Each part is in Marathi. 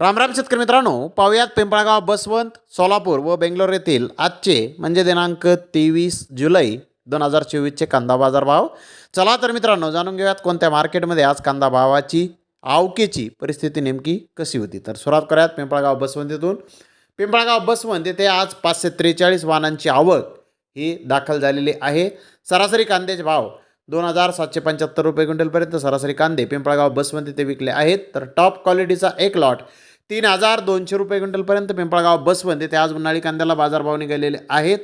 रामराम शेतकरी मित्रांनो पाहुयात पिंपळगाव बसवंत सोलापूर व बेंगलोर येथील आजचे म्हणजे दिनांक तेवीस जुलै दोन हजार चोवीसचे कांदा बाजार भाव. चला तर मित्रांनो जाणून घेऊयात कोणत्या मार्केटमध्ये आज कांदा भावाची आवकेची परिस्थिती नेमकी कशी होती. तर सुरुवात करूयात पिंपळगाव बसवंत येथून. पिंपळगाव बसवंत येथे आज पाचशे त्रेचाळीस वाहनांची आवक ही दाखल झालेली आहे. सरासरी कांद्याचे भाव दोन हजार सातशे पंच्याहत्तर रुपये क्विंटलपर्यंत सरासरी कांदे पिंपळगाव बसवंत येथे विकले आहेत. तर टॉप क्वालिटीचा एक लॉट तीन हजार दोनशे रुपये क्विंटलपर्यंत पिंपळगाव बसवंत ते आज उन्हाळी कांद्याला बाजारभाव निघालेले आहेत.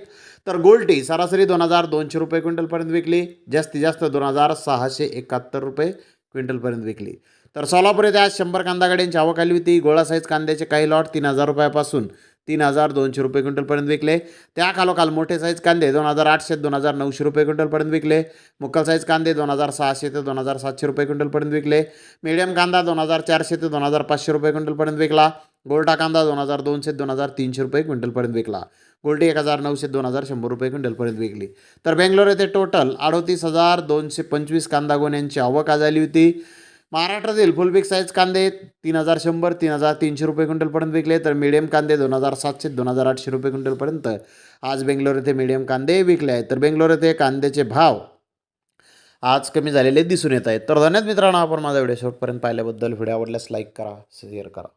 तर गोल्टी सरासरी दोन हजार दोनशे रुपये क्विंटलपर्यंत विकली. जास्तीत जास्त दोन हजार सहाशे एकाहत्तर रुपये क्विंटलपर्यंत विकली. तर सोलापूर येथे आज शंभर कांदा गाड्यांची आवक आली होती. गोळा साईज कांद्याचे काही लॉट तीन हजार रुपयापासून तीन हजार दोनशे रुपये क्विंटलपर्यंत विकले. त्या खालोखाल मोठे साईज कांदे दोन हजार आठशे दोन हजार नऊशे रुपये क्विंटलपर्यंत विकले. मुक्कल साईज कांदे दोन हजार सहाशे ते दोन हजार सातशे रुपये क्विंटलपर्यंत विकले. मीडियम कांदा दोन हजार चारशे ते दोन हजार पाचशे रुपये क्विंटलपर्यंत विकला. गोल्टा कांदा दोन हजार दोनशे दोन हजार तीनशे रुपये क्विंटलपर्यंत विकला. गोल्टी एक हजार नऊशे दोन हजार शंभर रुपये क्विंटलपर्यंत विकली. तर बेंगलोर येथे टोटल अडोतीस हजार दोनशे पंचवीस कांदा गोण्यांची आवक आज आली होती. महाराष्ट्रातील फुल बिग साईज कांदे तीन हजार शंभर तीन हजार तीनशे रुपये क्विंटलपर्यंत विकले तर मिडियम कांदे दोन हजार सातशे दोन हजार आठशे रुपये क्विंटलपर्यंत आज बेंगलोर येथे मिडियम कांदे विकले आहेत. तर बेंगलोर येथे कांद्याचे भाव आज कमी झालेले दिसून येत आहेत. तर धन्यवाद मित्रांनो आपण माझा व्हिडिओ शेवटपर्यंत पाहिल्याबद्दल. व्हिडिओ आवडल्यास लाईक करा शेअर करा.